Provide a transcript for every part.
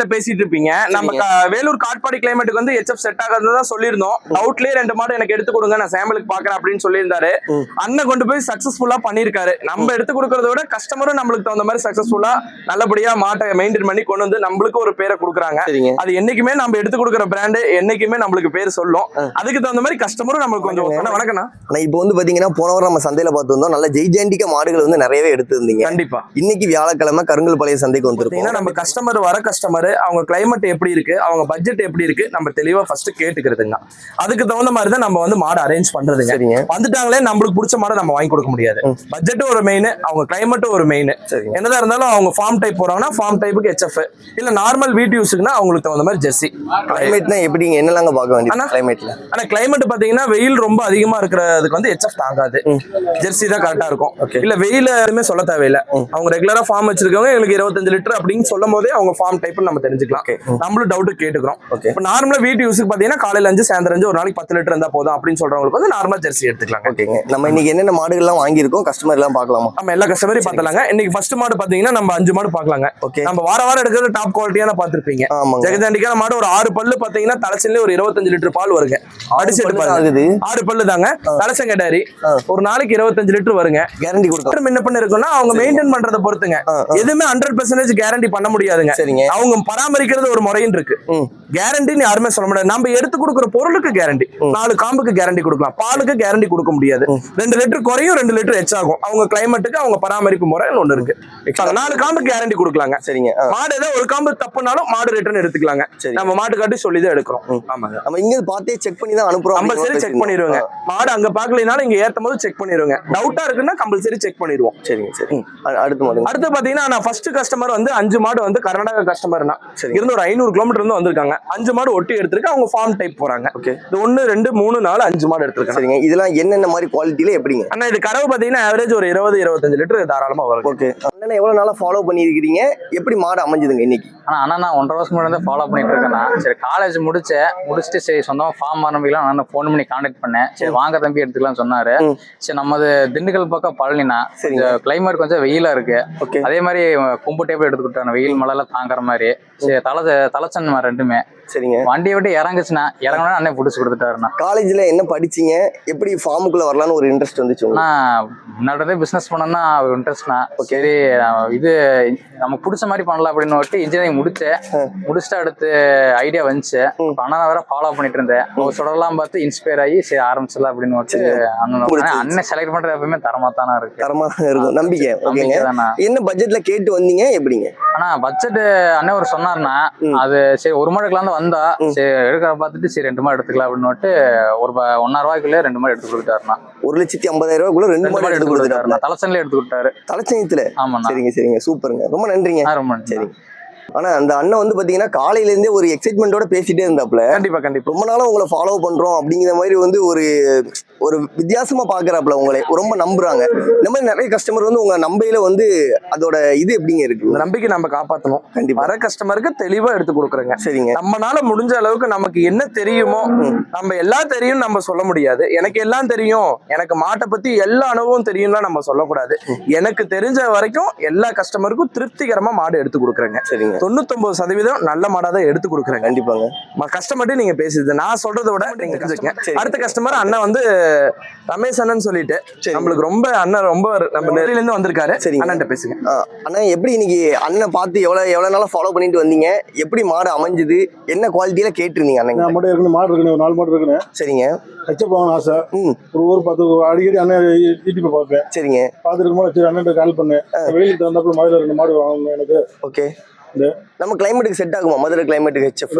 பேசிட்டு இருப்பீங்க நம்ம வேலூர் காட்பாடி கிளைமேட்டுக்கு வந்து ஹெச்எஃப் செட் ஆகாதான் சொல்லியிருந்தோம். டவுட்லயே ரெண்டு மாடு எனக்கு எடுத்து கொடுங்க நான் சாம்பிளுக்கு பாக்குறேன் அப்படின்னு சொல்லியிருந்தாரு. அண்ணன் கொண்டு போய் சக்சஸ்ஃபுல்லா பண்ணிருக்காரு நம்ம எடுத்து கொடுக்கறத விட கஸ்டமரும் நம்மளுக்கு தகுந்த மாதிரி சக்சஸ்ஃபுல்லா நல்லபடியா மாட்டை மெயின்டைன் பண்ணி கொண்டு வந்து நம்மளுக்கு ஒரு பேரை கொடுக்குறாங்க. அது என்னைக்குமே நம்ம எடுத்து கொடுக்குற பிராண்டு என்னைக்குமே நம்மளுக்கு பேர் சொல்லும். அதுக்கு தகுந்த மாதிரி கஸ்டமரும் நம்மளுக்கு கொஞ்சம் வணக்கண்ணா. ஆனா இப்போ வந்து பாத்தீங்கன்னா போன வாரம் நம்ம சந்தையில பார்த்து வந்தோம் நல்ல ஜெய்ஜாண்டிக்க மாடுகள் வந்து நிறையவே எடுத்திருந்தீங்க. கண்டிப்பா. இன்னைக்கு வியாழக்கிழமை கருங்கல் பழைய சந்தைக்கு வந்திருக்கோம். நம்ம கஸ்டமர் வர கஸ்டமர் அவங்க கிளைமேட் எப்படி இருக்கு அவங்க பட்ஜெட் எப்படி இருக்கு நம்ம தெளிவா ஃபர்ஸ்ட் கேட்டுக்கிறதுங்க. அதுக்கு தகுந்த மாதிரி தான் நம்ம வந்து மாடு அரேஞ்ச் பண்றதுங்க. சரிங்க. வந்துட்டாங்களே நம்மளுக்கு பிடிச்ச மாடை நம்ம வாங்கி கொடுக்க முடியாது. பட்ஜெட்டும் ஒரு மெயின் அவங்க கிளைமேட்டும் ஒரு மெயின் என்னதான் இருந்தாலும் அவங்க ஃபார்ம் டைப் போறாங்கன்னா ஃபார்ம் டைப்புக்கு ஹெச்எஃப் இல்ல நார்மல் வீட்டு யூஸுக்குன்னா அவங்களுக்கு தகுந்த மாதிரி ஜெர்சி கிளைமேட்னா எப்படிங்க என்னலாங்க பார்க்க வேண்டியது அண்ணா. கிளைமேட்ல ஆனா கிளைமேட் பாத்தீங்கன்னா வெயில் ரொம்ப அதிகமா இருக்கிறதுக்கு வந்து ஹெச்எஃப் தாங்காது. ஜெர்சி தான் கரெக்டா இருக்கும். இல்ல வெயில எதுவுமே சொல்ல தேவையில்ல. அவங்க ரெகுலரா ஃபார்ம் வச்சிருக்கவங்க எங்களுக்கு இருபத்தஞ்சு லிட்டர் அப்படின்னு சொல்லும் போதே அவங்க ஃபார்ம் டைப் நம்ம தெரிஞ்சுக்கலாம். நம்மளும் டவுட் கேட்டுக்கிறோம். ஓகே இப்போ நார்மலா வீட்டு யூஸுக்கு பாத்தீங்கன்னா காலையில அஞ்சு சாயந்தரம் அஞ்சு ஒரு நாளைக்கு பத்து லிட்டர் இருந்தா போதும் அப்படின்னு சொல்றவங்களுக்கு வந்து நார்மலா ஜெர்சி எடுத்துக்கலாம் ஓகேங்க நம்ம இன்னைக்கு என்னென்ன மாடுகள்லாம் வாங்கியிருக்கோம் கஸ்டமர் எல்லாம் பார்க்கலாமா? நம்ம எல்லா கஸ்டமரையும் பார்த்தலாங்க இன்னைக்கு ஃபர்ஸ்ட் மாடு பாத்தீங்கன்னா நம்ம அஞ்சு மாடு பார்க்கலாங்க. ஓகே நம்ம வார வாரம் எடுக்கிறது டாப் குவாலிட்டியான பார்த்திருப்பீங்க. ஜெகதாண்டிக்கான மாடு ஒரு ஆறு பல்லு பாத்தீங்கன்னா தலைச்சிலே ஒரு இருபத்தஞ்சு லிட்டர் பால் வருங்க. அடிச்சு எடுப்பாங்க ஆறு பல்லு தாங்க. தலைச்சங்கடாரி. ஒரு நாளைக்கு இருபத்தஞ்சு லிட்டர் வருங்க. கேரண்டி கொடுக்கலாம் லிட்டர் முன்ன பண்ண இருக்குன்னா அவங்க மெயின்டைன் பண்றத பொறுத்துங்க. எதுவுமே ஹண்ட்ரட் பெர்சன்டேஜ் கேரண்டி பண்ண முடியாதுங்க. சரிங்க. அவங்க பராமரிக்கிறது ஒரு முறைன்னு இருக்கு. கேரண்டின்னு யாருமே சொல்ல முடியாது. நம்ம எடுத்து கொடுக்குற பொருளுக்கு கேரண்டி. நாலு காம்புக்கு கேரண்டி கொடுக்கலாம். பாலுக்கு கேரண்டி கொடுக்க முடியாது. ரெண்டு லிட்டர் குறையும் ரெண்டு லிட்டர் எச்சாகும் அவங்க கிளைமேட்டுக்கு அவங்க பராமரிப்பு முறைன்னு ஒண்ணு இருக்கு. நாலு காம்புக்கு கேரண்டி கொடுக்கலாங்க. சரிங்க. மாடு ஏதோ ஒரு காம்பு தப்புனாலும் மாடு ரிட்டர்ன் எடுத்துக்கலாங்க. சரி. நம்ம மாட்டு காட்டி சொல்லி தான் எடுக்கிறோம். ம். ஆமாங்க. நம்ம இங்க பார்த்தே செக் பண்ணி தான் அனுப்புறோம் கம்பல்சரி செக் பண்ணிடுவோங்க. மாடு அங்க பாக்கலைனாலும் இங்க ஏத்தும் போது செக் பண்ணிடுவோங்க. டவுட்டா இருக்குன்னா கம்பல்சரி செக் பண்ணிடுவோம். சரிங்க சரி. அடுத்த அடுத்து பாத்தீங்கன்னா நான் ஃபர்ஸ்ட் கஸ்டமர் வந்து அஞ்சு மாடு வந்து கர்நாடகா கஸ்டமர்னா சரி இருந்து ஒரு ஐநூறு கிலோமீட்டர் இருந்து வந்திருக்காங்க. அஞ்சு மாடு ஒட்டி எடுத்திருக்கு அவங்க ஃபார்ம் டைப் போறாங்க. ஓகே. இது ஒன்னு ரெண்டு மூணு நாலு அஞ்சு மாடு எடுத்திருக்காங்க. சரிங்க. இதெல்லாம் என்னென்ன மாதிரி குவாலிட்டியில எப்படிங்க? அண்ணா இது கறவை பாத்தீங்கன்னா ஆவரேஜ் ஒரு இருபது இருபத்தஞ்சு லிட்டர் தாராளமா வரும். ஓகே. அண்ணனை எவ்வளவு நாளா ஃபாலோ பண்ணியிருக்கிறீங்க? எப்படி மாடு அமைஞ்சதுங்க இன்னைக்கு? ஆனா அண்ணா நான் ஒன்றரை வருஷம் முன்னாடி ஃபாலோ பண்ணிட்டு இருக்கேன்னா சரி காலேஜ் முடிச்சேன் முடிச்சுட்டு சரி சொந்தமா ஃபார்ம் ஆரம்பிக்கலாம் நான் ஃபோன் பண்ணி கான்டாக்ட் பண்ணேன். சரி வாங்க தம்பி எடுத்துக்கலாம் சொன்னாரு. சரி நம்மது திண்டுக்கல் பக்கம் பழனினா கிளைமேட் கொஞ்சம் வெயிலா இருக்கு. ஓகே. அதே மாதிரி கொம்பு டேப் எடுத்துக்கிட்டாங்க வெயில் மழைலாம் தாங்குற மாதிரி. சரி தலை தலைச்சன்மா ரெண்டுமே. சரிங்க. வண்டியை விட்டு இறங்குச்சுன்னா இறங்கினா அண்ணன் பிடிச்சி கொடுத்துட்டாருண்ணா. காலேஜ்ல என்ன படிச்சீங்க? எப்படி ஃபார்முக்குள்ள வரலாம்னு ஒரு இன்ட்ரெஸ்ட் வந்துச்சு ஆனா முன்னாடி பிசினஸ் பண்ணணும்னா இன்ட்ரெஸ்ட்னா சரி நான் இது நமக்கு பிடிச்ச மாதிரி பண்ணலாம் அப்படின்னு விட்டு இன்ஜினியரிங் முடிச்சேன். முடிச்சுட்டு அடுத்து ஐடியா வந்துச்சு. அண்ணனை வேற ஃபாலோ பண்ணிட்டு இருந்தேன். அவங்க சொல்லலாம் பார்த்து இன்ஸ்பயர் ஆகி சரி ஆரம்பிச்சிடலாம் அப்படின்னு அண்ணன் அண்ணன் செலக்ட் பண்றது எப்பவுமே தரமா தானே இருக்கு. தரமா இருக்கும். நம்பிக்கை. ஓகேங்க. என்ன பட்ஜெட்ல கேட்டு வந்தீங்க? எப்படிங்க? ஆனா பட்ஜெட் அண்ணன் ஒரு சொன்னாருன்னா ம். அது சரி ஒரு மாடுக்கெல்லாம் தான் வந்தா. சரி எடுக்கிற பார்த்துட்டு சரி ரெண்டு மாடு எடுத்துக்கலாம் அப்படின்னு விட்டு ஒரு ஒன்னாயிரம் ரூபாய்க்குள்ளே ரெண்டு மாடு எடுத்து கொடுத்தாருண்ணா ஒரு லட்சத்தி ஐம்பதாயிரம் ரூபாய்க்குள்ள ரெண்டு மாடு எடுத்து கொடுத்தாருண்ணா தலைச்சன்ல எடுத்து கொடுத்தாரு. தலைச்சயத்துல ஆமாண்ணா. சரிங்க சரிங்க. சூப்பருங்க. ரொம்ப நன்றிங்க. ரொம்ப. சரிங்க. ஆனா அந்த அண்ணன் வந்து பாத்தீங்கன்னா காலையில இருந்தே ஒரு எக்ஸைட்மெண்டோட பேசிட்டே இருந்தாப்ல கண்டிப்பா கண்டிப்பா. ரொம்ப நாளா உங்களை ஃபாலோ பண்றோம் அப்படிங்கிற மாதிரி வந்து ஒரு ஒரு வித்தியாசமா பாக்குறாப்புல உங்களை. ரொம்ப நம்புறாங்க. இந்த மாதிரி நிறைய கஸ்டமர் வந்து உங்க நம்பையில வந்து அதோட இது எப்படிங்க இருக்கு? இந்த நம்பிக்கை நம்ம காப்பாத்தணும். கண்டிப்பா. வர கஸ்டமருக்கு தெளிவா எடுத்து கொடுக்குறேங்க. சரிங்க. நம்மனால முடிஞ்ச அளவுக்கு நமக்கு என்ன தெரியுமோ. நம்ம எல்லாம் தெரியும் நம்ம சொல்ல முடியாது. எனக்கு எல்லாம் தெரியும். எனக்கு மாட்டை பத்தி எல்லா அனுபவம் தெரியும்லாம் நம்ம சொல்லக்கூடாது. எனக்கு தெரிஞ்ச வரைக்கும் எல்லா கஸ்டமருக்கும் திருப்திகரமா மாடு எடுத்து கொடுக்குறேங்க. சரிங்க. தொண்ணூத்தொன்பது சதவீதம் நல்ல மாடா தான் எடுத்து கொடுக்குறேங்க. கண்டிப்பாங்க. கஸ்டமர்ட்டு நீங்க பேசுது நான் சொல்றதை விட நீங்க தெரிஞ்சுக்கங்க. சரி. அடுத்த கஸ்டமர் அண்ணன் வந்து ரமேஷ் அண்ணன் சொல்லிட்டு சரி நம்மளுக்கு ரொம்ப அண்ணன் ரொம்ப நம்ம நெறியில இருந்து வந்திருக்காரு. சரிங்க. அண்ணன்ட்ட பேசுங்க. அண்ணா எப்படி இன்னைக்கு அண்ணன் பார்த்து எவ்வளவு எவ்வளவு நாளா ஃபாலோ பண்ணிட்டு வந்தீங்க? எப்படி மாடு அமைஞ்சது? என்ன குவாலிட்டியில கேட்டிருந்தீங்க அண்ணன் மட்டும் இருக்கணும் மாடு இருக்கணும் ஒரு நாலு மாடு இருக்கணும் சரிங்க. ஹெச்சப் போகணும் ஆசை. ம். ஒரு ஊர் பார்த்து அடிக்கடி அண்ணன் யூடியூப் பார்ப்பேன். சரிங்க. பார்த்துட்டு இருக்கும்போது சரி அண்ணன் கால் பண்ணேன். வெளியில் தகுந்தாப்புல மதுரை ரெண்டு மாடு வாங்கணும் எனக்கு. ஓகே. இந்த நம்ம கிளைமேட்டுக்கு செட் ஆகுமா? மதுரை கிளைமேட்டுக்கு ஹெச்எஃப்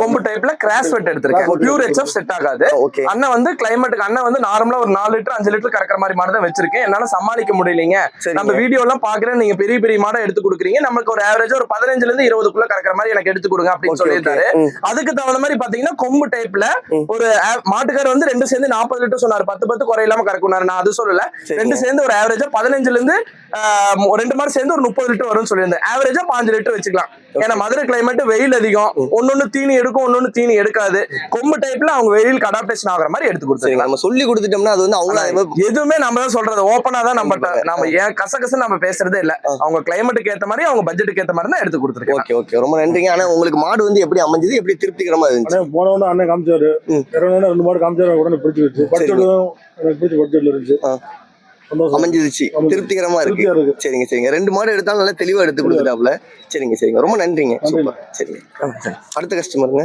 கொம்பு டைப்ல கிராஸ் வெட் எடுத்திருக்கேன். Okay. பியூர் ஹெச்எஃப் செட் ஆகாது. ஓகே அண்ணன் வந்து கிளைமேட்டுக்கு அண்ணன் வந்து நார்மலா ஒரு நாலு லிட்டர் அஞ்சு லிட்டர் கறக்கிற மாதிரி மாடு தான் வச்சிருக்கேன். என்னால சமாளிக்க முடியலைங்க. நம்ம வீடியோ எல்லாம் பாக்குறேன் நீங்க பெரிய பெரிய மாடை எடுத்து கொடுக்குறீங்க. நமக்கு ஒரு ஆவரேஜா ஒரு பதினஞ்சுல இருந்து இருபதுக்குள்ள கறக்கிற மாதிரி எனக்கு எடுத்து கொடுங்க அப்படின்னு சொல்லியிருந்தாரு. அதுக்கு தகுந்த மாதிரி பாத்தீங்கன்னா கொம்பு டைப்ல. ஒரு மாட்டுக்கார் வந்து ரெண்டு சேர்ந்து நாற்பது லிட்டர் சொன்னாரு. பத்து பத்து குறையில்லாம கறக்குனாரு. நான் அது சொல்லல. ரெண்டு சேர்ந்து ஒரு ஆவரேஜா பதினஞ்சுல இருந்து ரெண்டு மாடு சேர்ந்து ஒரு முப்பது லிட்டர் வரும்னு சொல்லியிருந்தேன். ஆவரேஜா பாஞ்சு லிட்டர் வச்சுக்கலாம். ஏன்னா மதுரை கிளைமேட் வெயில் வெயில் அதிகம். ஒன்னொன்னு தீனி எடுக்கும் ஒன்னொன்னு தீனி எடுக்காது. கொம்பு டைப்ல அவங்க வெயிலுக்கு அடாப்டேஷன் ஆகுற மாதிரி எடுத்து கொடுத்துருக்கலாம் நம்ம சொல்லி கொடுத்துட்டோம்னா அது வந்து அவங்களா எதுவுமே நம்ம தான் சொல்றது. ஓப்பனா தான் நம்ம நம்ம ஏன் கசகச நம்ம பேசுறதே இல்ல. அவங்க கிளைமேட்டுக்கு ஏத்த மாதிரி அவங்க பட்ஜெட்டுக்கு ஏத்த மாதிரி தான் எடுத்து கொடுத்துருக்கேன் ஓகே ஓகே. ரொம்ப நன்றிங்க. ஆனா உங்களுக்கு மாடு வந்து எப்படி அமைஞ்சது? எப்படி திருப்திகரமா இருந்துச்சு? அண்ணன் போன உடனே அண்ணன் காமிச்சாரு. ரெண்டு மாடு காமிச்சாரு உடனே பிடிச்சி வச்சு பட்ஜெட்டும் எனக்கு பிடிச்ச பட்ஜெட்ல இருந்துச்சு. அமைஞ்சிருச்சு. அமைஞ்சு. திருப்திகரமா இருக்கு. சரிங்க சரிங்க. ரெண்டு மாடு எடுத்தாலும் நல்லா தெளிவா எடுத்து கொடுத்துட்டாப்ல சரிங்க சரிங்க. ரொம்ப நன்றிங்க. சூப்பர். சரிங்க. அடுத்த கஸ்டமருங்க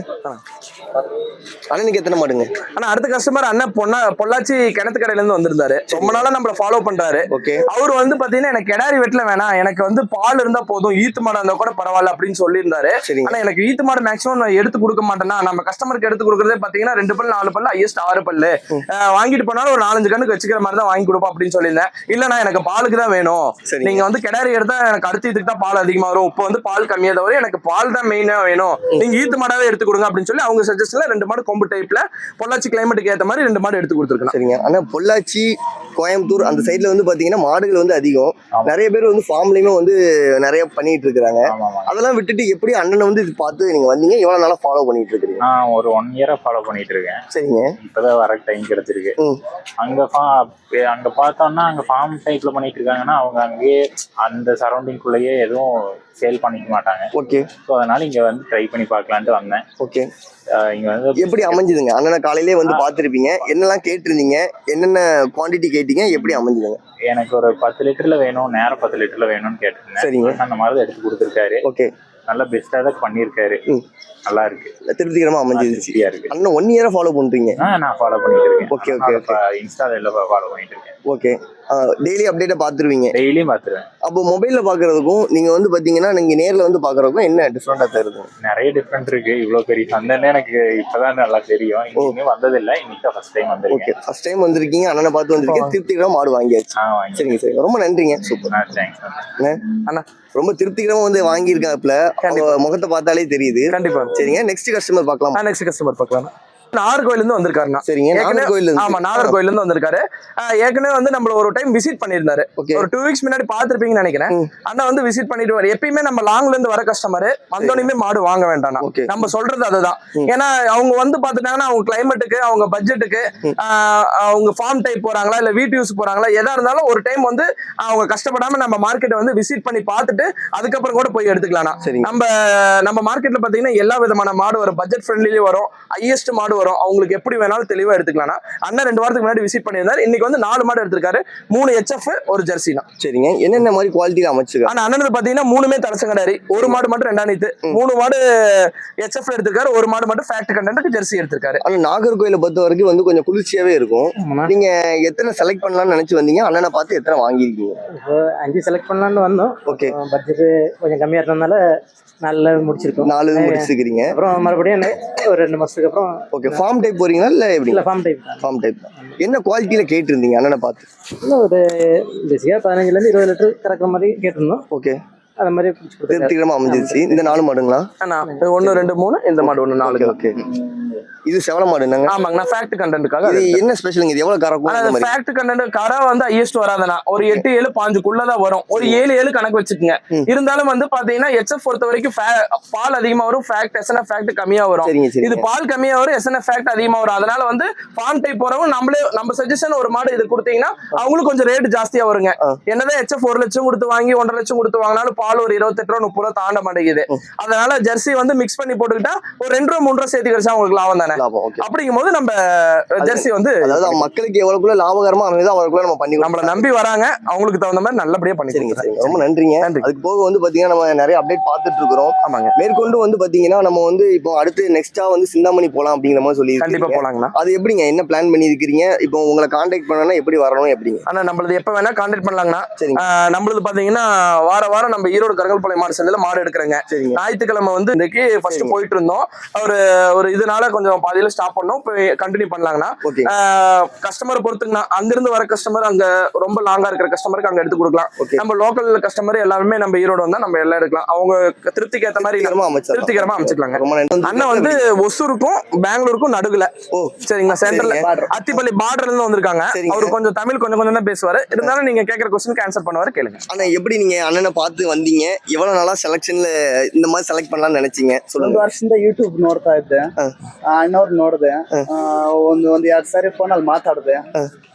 அண்ணனுக்கு எத்தனை மாடுங்க? ஆனா அடுத்த கஸ்டமர் அண்ணன் பொன்னா பொள்ளாச்சி கிணத்து கடையில இருந்து வந்திருந்தாரு ரொம்ப நாளா நம்மள ஃபாலோ பண்றாரு. ஓகே. அவர் வந்து பாத்தீங்கன்னா எனக்கு கிடாரி வெட்டில வேணாம். எனக்கு வந்து பால் இருந்தா போதும். ஈத்து மாடு இருந்தா கூட பரவாயில்ல. அப்படின்னு சொல்லியிருந்தாரு. ஆனா எனக்கு ஈத்து மாடு மேக்ஸிமம் எடுத்து கொடுக்க மாட்டேன்னா நம்ம கஸ்டமருக்கு எடுத்து கொடுக்கறதே பாத்தீங்கன்னா ரெண்டு பல்லு நாலு பல்லு ஹையஸ்ட் ஆறு பல்லு. வாங்கிட்டு போனாலும் ஒரு நாலஞ்சு கண்ணுக்கு வச்சுக்கிற மாதிரி தான் வாங்கி கொடுப்போம் அப்படின்னு சொல்லியிருந்தேன் இல்ல எனக்கு பாலுக்கு தான் வேணும். நீங்க வந்து கிடாரி எடுத்தா எனக்கு அடுத்த இதுக்கு தான் பால் அதிகமா வரும். இப்போ வந்து பால் கம்மியா தவிர எனக்கு பால் தான் மெயினா வேணும். நீங்க ஈத்து மாடாவே எடுத்து கொடுங்க அப்படின்னு சொல்லி அவங்க சஜஷன்ல ரெண்டு மாடு கொம்பு டைப்ல பொள்ளாச்சி கிளைமேட்டுக்கு ஏத்த மாதிரி ரெண்டு மாடு எடுத்து கொடுத்துருக்கலாம் சரிங்க. ஆனா பொள்ளாச்சி கோயம்புத்தூர் அந்த சைடுல வந்து பாத்தீங்கன்னா மாடுகள் வந்து அதிகம். நிறைய பேர் வந்து ஃபார்ம்லயுமே வந்து நிறைய பண்ணிட்டு இருக்காங்க அதெல்லாம் விட்டுட்டு எப்படி அண்ணனை வந்து இது பார்த்து நீங்க வந்தீங்க? எவ்வளவு நாளா ஃபாலோ பண்ணிட்டு இருக்கீங்க நான் ஒரு ஒன் இயரா ஃபாலோ பண்ணிட்டு இருக்கேன் சரிங்க. இப்பதான் வர டைம் கிடைச்சிருக்கு. அங்க அங்க பார்த்தோம்னா அங்க ஃபார்ம் டைப்ல பண்ணிட்டு இருக்காங்கன்னா அவங்க அங்கேயே அந்த சரௌண்டிங்குள்ளேயே எதுவும் சேல் பண்ணிக்க மாட்டாங்க. ஓகே ஸோ அதனால இங்க வந்து ட்ரை பண்ணி பார்க்கலான்ட்டு வந்தேன். ஓகே இங்க வந்து எப்படி அமைஞ்சுதுங்க? அண்ணனை காலையிலே வந்து பார்த்திருப்பீங்க. என்னெல்லாம் கேட்டிருந்தீங்க? என்னென்ன குவாண்டிட்டி கேட்டீங்க? எப்படி அமைஞ்சுதுங்க? எனக்கு ஒரு பத்து லிட்டர்ல வேணும் நேரம் பத்து லிட்டர்ல வேணும்னு கேட்டிருந்தேன். சரிங்க. அந்த மாதிரி தான் எடுத்து கொடுத்துருக்காரு. ஓகே நல்லா பெஸ்டா தான் பண்ணியிருக்காரு. நல்லா இருக்கு. திருப்திகரமா அமைஞ்சிருச்சு. இருக்கு. அண்ணன் ஒன் இயரா ஃபாலோ பண்றீங்க ஆ, நான் ஃபாலோ பண்ணிட்டு இருக்கேன். Okay, okay. இன்ஸ்டால எல்லாம் ஃபாலோ பண்ணிட்டு இருக்கேன். ஓகே டெய்லி அப்டேட்டை பார்த்துருவீங்க டெய்லியும் பார்த்துருவேன் அப்போ மொபைல்ல பாக்குறதுக்கும் நீங்க வந்து பாத்தீங்கன்னா நீங்க நேர்ல வந்து பாக்குறதுக்கும் என்ன டிஃப்ரெண்டா தருது நிறைய டிஃப்ரெண்ட் இருக்கு. இவ்வளவு பெரிய சந்தைன்னு எனக்கு இப்பதான் நல்லா தெரியும். இன்னுமே வந்ததில்லை. இன்னைக்கு ஃபர்ஸ்ட் டைம் ஓகே வந்திருக்கேன். ஃபர்ஸ்ட் டைம் வந்திருக்கீங்க. அண்ணனை பார்த்து வந்திருக்கீங்க. திருப்திகரமா மாடு வாங்கியாச்சு. சரிங்க சரிங்க. ரொம்ப நன்றிங்க. சூப்பர். அண்ணா ரொம்ப திருப்திகரமா வந்து வாங்கியிருக்காப்ல முகத்தை பார்த்தாலே தெரியுது. கண்டிப்பா. சரிங்க நெக்ஸ்ட் கஸ்டமர் பார்க்கலாம்? நெக்ஸ்ட் கஸ்டமர் பார்க்கலாம். நாகர்கோயில இருந்து சரிங்க நாகர்கோயில் ஆமா நாகர்கோயில இருந்து வந்திருக்காரு. ஏற்கனவே வந்து நம்மள ஒரு டைம் விசிட் பண்ணியிருந்தாரு. ஓகே. ஒரு டூ வீக்ஸ் முன்னாடி பாத்திருப்பீங்கன்னு நினைக்கிறேன். அண்ணா வந்து விசிட் பண்ணிட்டு எப்பயுமே நம்ம லாங்ல இருந்து வர கஸ்டமர் வந்தோடனே மாடு வாங்க வேண்டாம் நம்ம சொல்றது அதுதான். ஏன்னா அவங்க வந்து பாத்துட்டாங்கன்னா அவங்க கிளைமேட்டுக்கு அவங்க பட்ஜெட்டுக்கு. அவங்க ஃபார்ம் டைப் போறாங்களா இல்ல வீட்டு யூஸ் போறாங்களா எதா இருந்தாலும் ஒரு டைம் வந்து அவங்க கஷ்டப்படாம நம்ம மார்க்கெட்டை வந்து விசிட் பண்ணி பார்த்துட்டு அதுக்கப்புறம் கூட போய் எடுத்துக்கலாம் நம்ம நம்ம மார்க்கெட்ல பாத்தீங்கன்னா எல்லா விதமான மாடு வரும். பட்ஜெட் ஃப்ரெண்ட்லியும் வரும். ஹையஸ்ட் மாடு வரும். அவங்களுக்கு எப்படி வேணாலும் தெளிவா எடுத்துக்கலாம் அண்ணன் ரெண்டு வாரத்துக்கு முன்னாடி விசிட் பண்ணியிருந்தாரு. இன்னைக்கு வந்து நாலு மாடு எடுத்திருக்காரு. மூணு ஹெச்எஃப் ஒரு ஜெர்சினா சரிங்க. என்னென்ன மாதிரி குவாலிட்டியில அமைச்சிருக்காங்க ஆனா அண்ணனுக்கு பாத்தீங்கன்னா மூணுமே தலசம் கிடையாது ஒரு மாடு மட்டும் ரெண்டாம் நீத்து. ம். மூணு மாடு ஹெச்எஃப் எடுத்திருக்காரு. ஒரு மாடு மட்டும் ஃபேக்ட் கண்டென்ட் ஜெர்சி எடுத்திருக்காரு. ஆனா நாகர்கோயிலை பொறுத்த வரைக்கும் வந்து கொஞ்சம் குளிர்ச்சியாவே இருக்கும். நீங்க எத்தனை செலக்ட் பண்ணலாம்னு நினைச்சு வந்தீங்க? அண்ணனை பார்த்து எத்தனை வாங்கியிருக்கீங்க? அஞ்சு செலக்ட் பண்ணலாம்னு வந்தோம். ஓகே பட்ஜெட்டு கொஞ்சம் கம்மியாக இருந்ததுனால நல்ல முடிச்சிருக்கோம். நாலு முடிச்சிருக்கீங்க அப்புறம் மறுபடியும் ஒரு ரெண்டு மாதத்துக்கு அப்புறம் ஓகே ஃபார்ம் டைப் போறீங்களா இல்ல எப்படி? இல்லை ஃபார்ம் டைப் ஃபார்ம் டைப் என்ன குவாலிட்டியில கேட்டிருந்தீங்க? அண்ணனை பார்த்து. இன்னும் ஒரு பேசிக்காக பதினஞ்சுலேருந்து இருபது லிட்டர் கறக்கிற மாதிரி கேட்டிருந்தோம். ஓகே அது மாதிரி திருப்திகரமா அமைஞ்சிருச்சு. இந்த நாலு மாடுங்களா? அண்ணா இது ஒண்ணு ரெண்டு மூணு இந்த மாடு ஒண்ணு நாலு ஓகே இது செவல மாடு என்னங்க? ஆமாங்க நான் ஃபேக்ட் கண்டென்ட்டுக்காக இது என்ன ஸ்பெஷலுங்க இது எவ்வளவு இந்த மாதிரி? ஃபேக்ட் கண்டென்ட் கரா வந்து ஹையஸ்ட் வராதுண்ணா. ஒரு எட்டு ஏழு பாஞ்சுக்குள்ளதான் வரும். ஒரு ஏழு ஏழு கணக்கு வச்சுக்கோங்க. இருந்தாலும் வந்து பாத்தீங்கன்னா ஹெச்எஃப் பொறுத்த வரைக்கும் பால் அதிகமா வரும் ஃபேக்ட் எஸ்என்எஃப் ஃபேக்ட் கம்மியா வரும். இது பால் கம்மியா வரும் எஸ்என்எஃப் ஃபேக்ட் அதிகமா வரும். அதனால வந்து ஃபார்ம் டைப் போறவங்க நம்மளே நம்ம சஜஷன் ஒரு மாடு இது கொடுத்தீங்கன்னா அவங்களுக்கு கொஞ்சம் ரேட் ஜாஸ்தியா வருங்க. என்னதான் ஹெச்எஃப் ஒரு லட்சம் கொடுத்து வாங்கி ஒன்றரை லட்சம் கொடுத்து வாங்கினாலும் பால் ஒரு இருபத்தெட்டு ரூபா முப்பது ரூபா தாண்ட மாட்டேங்குது. அதனால ஜெர்சி வந்து மிக்ஸ் பண்ணி போட்டுக்கிட்டா ஒரு ரெண்டு ரூபா மூணு ரூபா சேர்த்து கிடைச்சா உங்களுக்கு லாபம் தானே லாபம் ஓகே அப்படிங்கும்போது நம்ம ஜெர்சி வந்து அதாவது மக்களுக்கு எவ்வளவுக்குள்ள லாபகரமா அமையுதோ அவ்வளவுக்குள்ள நம்ம பண்ணி நம்மள. நம்பி வராங்க. அவங்களுக்கு தகுந்த மாதிரி நல்லபடியா பண்ணி சரிங்க கொடுக்குறேன். சரிங்க. ரொம்ப நன்றிங்க. நன்றி. அதுக்கு போக வந்து பாத்தீங்கன்னா நம்ம நிறைய அப்டேட் பார்த்துட்டு இருக்கிறோம். ஆமாங்க. மேற்கொண்டு வந்து பாத்தீங்கன்னா நம்ம வந்து இப்போ அடுத்து நெக்ஸ்டா வந்து சிந்தாமணி போலாம் அப்படிங்கிற மாதிரி சொல்லி கண்டிப்பா போலாங்கண்ணா. அது எப்படிங்க? என்ன பிளான் பண்ணி இருக்கிறீங்க இப்போ உங்களை காண்டாக்ட் பண்ணனா எப்படி வரணும் எப்படிங்க ஆனா நம்மளது எப்ப வேணா கான்டாக்ட் பண்ணலாங்கண்ணா. ஆஹ் நம்மளது பாத்தீங்கன்னா வார வாரம் நம்ம ஈரோடு கருங்கல்பாளையம் மாடு சந்தையில மாடு எடுக்கிறேங்க. சரிங்க. ஞாயிற்றுக்கிழமை வந்து இன்னைக்கு ஃபர்ஸ்ட் போயிட்டு இருந்தோம். ஒரு ஒரு இதனால கொஞ்சம் பாதியில ஸ்டாப் பண்ணோம் இப்போ கண்டினியூ பண்ணலாங்கண்ணா ஓகே கஸ்டமர் பொறுத்துங்கண்ணா அங்கிருந்து வர கஸ்டமர் அங்க ரொம்ப லாங்கா இருக்கிற கஸ்டமருக்கு அங்க எடுத்து கொடுக்கலாம் ஓகே நம்ம லோக்கல் கஸ்டமர் எல்லாருமே நம்ம ஈரோடு வந்தா நம்ம எல்லாம் எடுக்கலாம் அவங்க திருப்திக்கு ஏத்த மாதிரி திருப்திகரமா அமைச்சிடலாம். திருப்திகரமா அமைச்சுக்கலாங்க ரொம்ப நன்றி அண்ணன் வந்து ஒசூருக்கும் பெங்களூருக்கும் நடுவுல ஓ சரிங்களா சென்டர்ல சரிங்க. அத்திப்பள்ளி பார்டர்ல இருந்து வந்திருக்காங்க சரிங்க. அவர் கொஞ்சம் தமிழ் கொஞ்சம் கொஞ்சம் தான் பேசுவாரு இருந்தாலும் நீங்க கேட்கற கொஸ்டினுக்கு ஆன்சர் பண்ணுவாரு கேளுங்க ஆனா எப்படி நீங்க அண்ணனை பார்த்து வந்தீங்க எவ்வளவு நாளா செலெக்ஷன்ல இந்த மாதிரி செலக்ட் பண்ணலாம்னு நினைச்சீங்க ಒಂದು சொல்லுங்க ವರ್ಷದಿಂದ ಯೂಟ್ಯೂಬ್ ನೋಡ್ತಾ ಇದ್ದೆ ಹ. ಆ ಅಣ್ಣವ್ರು ನೋಡಿದೆ ಒಂದು ಒಂದ್ ಎರಡ್ ಸಾರಿ ಫೋನ್ ಅಲ್ಲಿ ಮಾತಾಡಿದೆ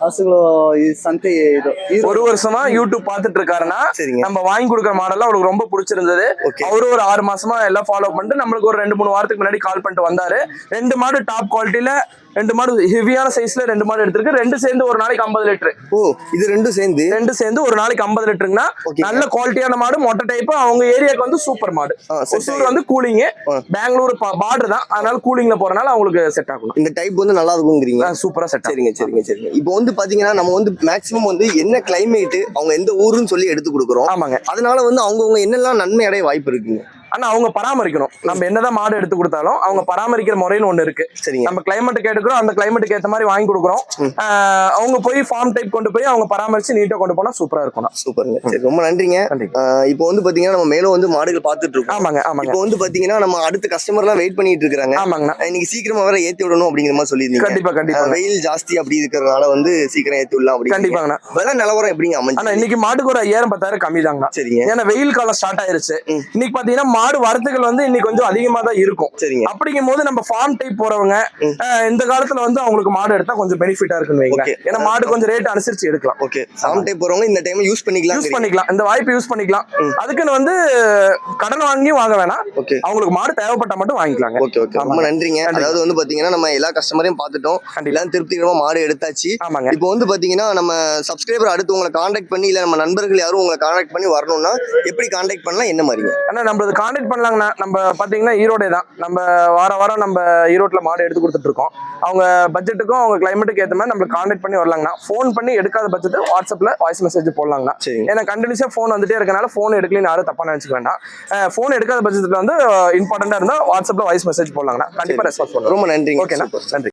ಹಸುಗಳು ಈ ಸಂತೆ ಇದು ಈ ஒரு வருஷமா யூடியூப் பார்த்துட்டு இருக்காருன்னா சரிங்க நம்ம வாங்கி கொடுக்குற மாடல் அவருக்கு ரொம்ப பிடிச்சிருந்தது ஓகே அவரு ஒரு ஆறு மாசமா எல்லாம் ஃபாலோ பண்ணிட்டு நம்மளுக்கு ஒரு ரெண்டு மூணு வாரத்துக்கு முன்னாடி கால் பண்ணிட்டு வந்தாரு ரெண்டு மாடு டாப் குவாலிட்டியில ரெண்டு மாடு ஹெவியான சைஸ்ல ரெண்டு மாடு எடுத்திருக்கு. ரெண்டு சேர்ந்து ஒரு நாளைக்கு ஐம்பது லிட்டர். ஓ இது ரெண்டும் சேர்ந்து? ரெண்டு சேர்ந்து ஒரு நாளைக்கு ஐம்பது லிட்டருங்கன்னா நல்ல குவாலிட்டியான மாடு மொட்டை டைப் அவங்க ஏரியாக்கு வந்து சூப்பர் மாடு. ஒசூர் வந்து கூலிங். பெங்களூர் பார்டர் தான். அதனால கூலிங்ல போறனால அவங்களுக்கு செட் ஆகணும். இந்த டைப் வந்து நல்லா இருக்குங்கிறீங்க? சூப்பரா செட் ஆகும். சரிங்க சரிங்க சரிங்க. இப்போ வந்து பாத்தீங்கன்னா நம்ம வந்து மேக்ஸிமம் வந்து என்ன கிளைமேட் அவங்க எந்த ஊருன்னு சொல்லி எடுத்து கொடுக்குறோம். ஆமாங்க. அதனால வந்து அவங்கவுங்க என்னெல்லாம் நன்மை அடைய வாய்ப்பு இருக்குங்க? ஆனா அவங்க பராமரிக்கணும். நம்ம என்னதான் மாடு எடுத்து கொடுத்தாலும் அவங்க பராமரிக்கிற முறைன்னு ஒண்ணு இருக்கு. சரிங்க. நம்ம கிளைமேட்டுக்கு எடுக்கிறோம் அந்த கிளைமேட்டுக்கு ஏத்த மாதிரி வாங்கி கொடுக்குறோம். அவங்க போய் ஃபார்ம் டைப் கொண்டு போய் அவங்க பராமரிச்சு நீட்டா கொண்டு போனா சூப்பரா இருக்கும் சூப்பருங்க சரி ரொம்ப நன்றிங்க. இப்போ வந்து பாத்தீங்கன்னா நம்ம மேலும் வந்து மாடுகள் பார்த்துட்டு இருக்கோம். ஆமாங்க ஆமாங்க. இப்போ வந்து பாத்தீங்கன்னா நம்ம அடுத்த கஸ்டமர்லாம் வெயிட் பண்ணிட்டு இருக்காங்க. ஆமாங்கண்ணா. இன்னைக்கு சீக்கிரமா வேற ஏத்தி விடணும் அப்படிங்கிற மாதிரி சொல்லியிருந்தீங்க. கண்டிப்பா கண்டிப்பா வெயில் ஜாஸ்தி அப்படி இருக்கிறதுனால வந்து சீக்கிரம் ஏத்தி விடலாம் அப்படி கண்டிப்பாங்கண்ணா. விலை நிலவரம் எப்படிங்க ஆனா அமைஞ்சு இன்னைக்கு மாட்டுக்கு ஒரு ஐயாயிரம் பத்தாயிரம் கம்மி தாங்கண்ணா. சரிங்க. ஏன்னா வெயில் காலம் ஸ்டார்ட் ஆயிருச்சு. இன்னைக்கு பாத்தீங்கன்னா மாடு வரத்துகள் வந்து இன்னைக்கு கொஞ்சம் அதிகமா தான் இருக்கும். சரிங்க. அப்படிங்கும் போது நம்ம ஃபார்ம் டைப் போறவங்க இந்த காலத்துல வந்து அவங்களுக்கு மாடு எடுத்தா கொஞ்சம் பெனிஃபிட்டா இருக்குன்னு வைங்க. ஏன்னா மாடு கொஞ்சம் ரேட் அனுசரிச்சு எடுக்கலாம். ஓகே. சாம் டைப் போறவங்க இந்த டைம் யூஸ் பண்ணிக்கலாம் யூஸ் பண்ணிக்கலாம். இந்த வாய்ப்பை யூஸ் பண்ணிக்கலாம். அதுக்குன்னு வந்து கடன் வாங்கியும் வாங்க வேணாம். ஓகே. அவங்களுக்கு மாடு தேவைப்பட்ட மட்டும் வாங்கிக்கலாங்க. Okay okay. ரொம்ப. நன்றிங்க. நன்றி. அதாவது வந்து பாத்தீங்கன்னா நம்ம எல்லா கஸ்டமரையும் பார்த்துட்டோம். எல்லாம் திருப்திகரமா மாடு எடுத்தாச்சு. ஆமாங்க. இப்போ வந்து பாத்தீங்கன்னா நம்ம சப்ஸ்கிரைபர் அடுத்து உங்களை காண்டாக்ட் பண்ணி இல்ல நம்ம நண்பர்கள் யாரும் உங்களை காண்டாக்ட் பண்ணி வரணும்னா எப்படி காண்டாக்ட் பண்ணலாம்? என்ன மாதிரிங்க? அண்ணா நம்மளது கான்டாக்ட் பண்ணலாங்கண்ணா. நம்ம பாத்தீங்கன்னா ஈரோடே தான். நம்ம வார வாரம் நம்ம ஈரோட்ல மாடு எடுத்து கொடுத்துட்டு இருக்கோம். அவங்க பட்ஜெட்டுக்கும் அவங்க கிளைமேட்டுக்கு ஏற்ற மாதிரி நம்மளுக்கு கான்டாக்ட் பண்ணி வரலாங்கண்ணா. ஃபோன் பண்ணி எடுக்காத பட்சத்து வாட்ஸ்அப்ல வாய்ஸ் மெசேஜ் போடலாங்கண்ணா. ஏன்னா கண்டினியூஸா ஃபோன் வந்துட்டே இருக்கனால ஃபோன் எடுக்கலன்னு யாரும் தப்பா நினைச்சுக்க வேண்டாம். ஃபோன் எடுக்காத பட்சத்துல வந்து இம்பார்ட்டண்டா இருந்தா வாட்ஸ்அப்ல வாய்ஸ் மெசேஜ் போடலாங்கண்ணா. கண்டிப்பா ரெஸ்பான்ஸ் பண்ணுவோம் ரொம்ப நன்றிங்க. ஓகேண்ணா. நன்றி.